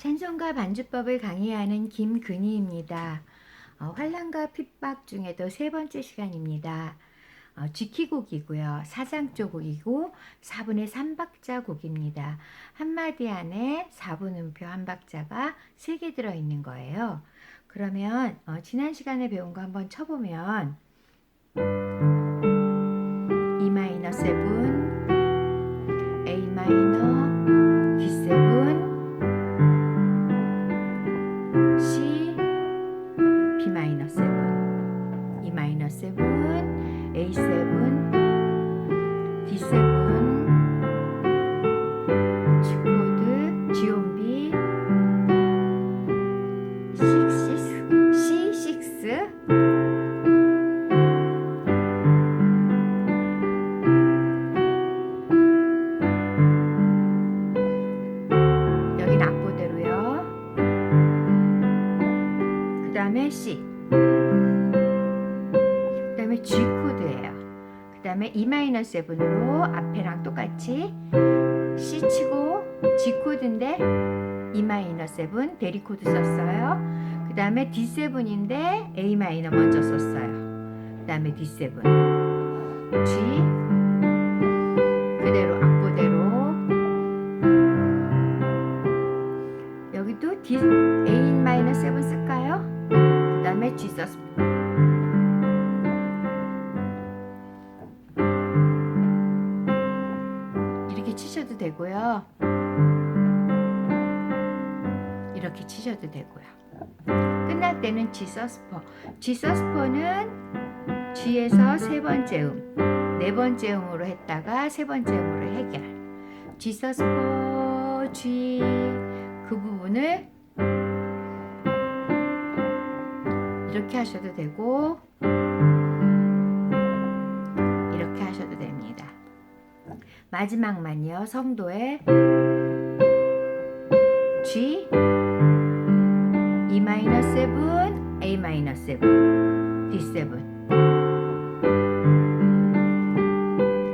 찬송가 반주법을 강의하는 김근희입니다. 어, 환란과 핍박 중에도 세 번째 시간입니다. 어, 지키곡이고요. 사상조 곡이고 4분의 3박자 곡입니다. 한 마디 안에 4분 음표 한 박자가 3개 들어있는 거예요. 그러면 어, 지난 시간에 배운 거 한번 쳐보면 E 마이너 7, A7, D7, G 코드, G 온 B, C, C, C6, 여긴 악보대로요. 그 다음에 C. G 코드예요. 그 다음에 E 마이너 7으로 앞에랑 똑같이 C 치고 G 코드인데 E 마이너 7 대리 코드 썼어요. 그 다음에 D7인데 A 마이너 먼저 썼어요. 그 다음에 D7 G 그대로 악보대로 여기도 D A 마이너 7 쓸까요? 그 다음에 G sus 이렇게 치셔도 되고요. 이렇게 치셔도 되고요. 끝날 때는 G 서스퍼. G 서스퍼는 G에서 세 번째 음, 네 번째 음으로 했다가 세 번째 음으로 해결. G 서스퍼 G 그 부분을 이렇게 하셔도 되고 마지막만요. 성도의 G E 마이너 7 A 마이너 7 D7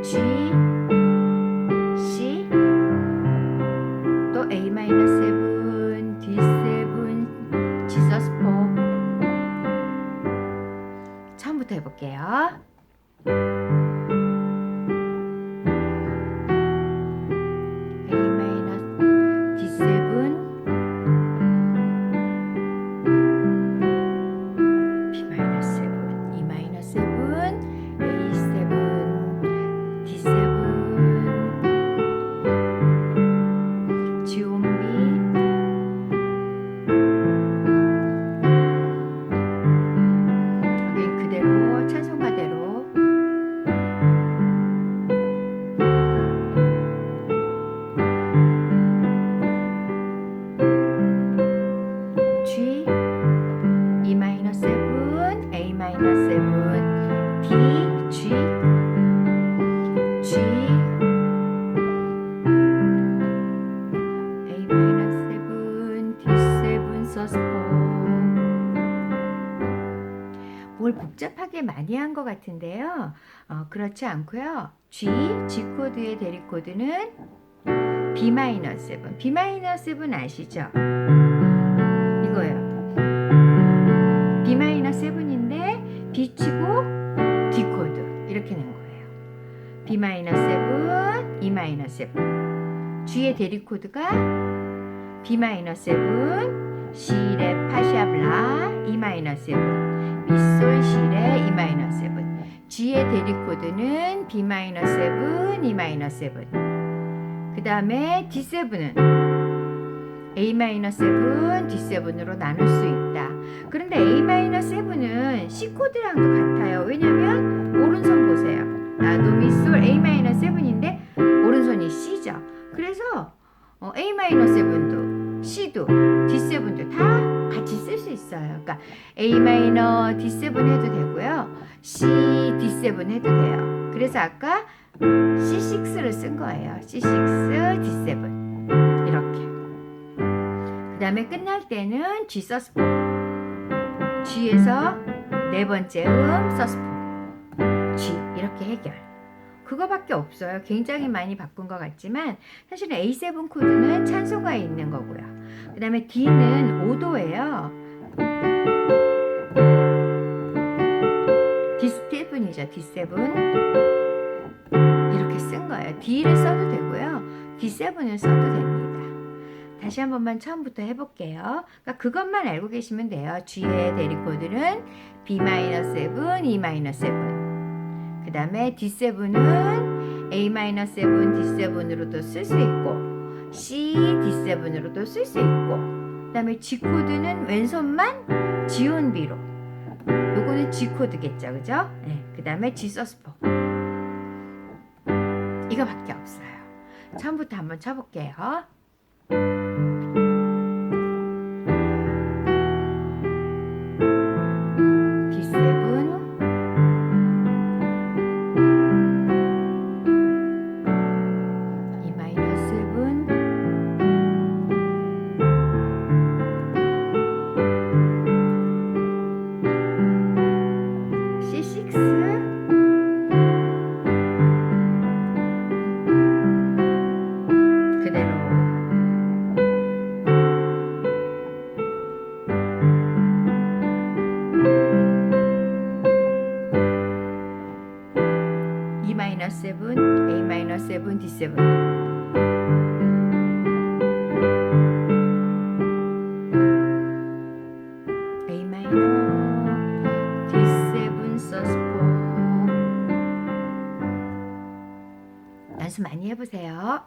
G C 또 A 마이너 7 D7 G 서스포 처음부터 해볼게요. 뭘 복잡하게 많이 한 것 같은데요. 어, 그렇지 않고요. G, G 코드의 대리 코드는 B 마이너 7. B 마이너 7 아시죠? 이거예요. B 마이너 7인데 B 치고 D 코드 이렇게 낸 거예요. B 마이너 7, E 마이너 7. G의 대리 코드가 B 마이너 7, C레 파샤블라 E 마이너 7. 미솔 시레 E 마이너 7. G의 대리 코드는 B 마이너 7, E 마이너 7. 그 다음에 D7은 A 마이너 7, D7으로 나눌 수 있다. 그런데 A 마이너 7은 C 코드랑도 같아요. 왜냐면 오른손 보세요. 아, 도미솔 A 마이너 7인데 오른손이 C죠. 그래서 어, A 마이너 7도 C도 D7도 다 같이 쓸수 있어요. 그러니까 A 마이너 D7 해도 되고요. C D7 해도 돼요. 그래서 아까 C6를 쓴 거예요. C6 D7 이렇게. 그 다음에 끝날 때는 G 서스포 G에서 네 번째 음 서스포 G 이렇게 해결 그거밖에 없어요. 굉장히 많이 바꾼 것 같지만 사실은 A7 코드는 찬송가에 있는 거고요. 그 다음에 D는 5도예요. D7이죠. D7. 이렇게 쓴 거예요. D를 써도 되고요. D7을 써도 됩니다. 다시 한 번만 처음부터 해볼게요. 그러니까 그것만 알고 계시면 돼요. G의 대리코드는 B-7, E-7. 그 다음에 D7은 A-7, D7으로도 쓸 수 있고 C, D7으로도 쓸 수 있고 그 다음에 G 코드는 왼손만 지온비로 요거는 G 코드겠죠 그죠? 네, 그 다음에 G 서스 포 이거밖에 없어요. 처음부터 한번 쳐볼게요 Am7, Am7, D7 연습 많이 해보세요.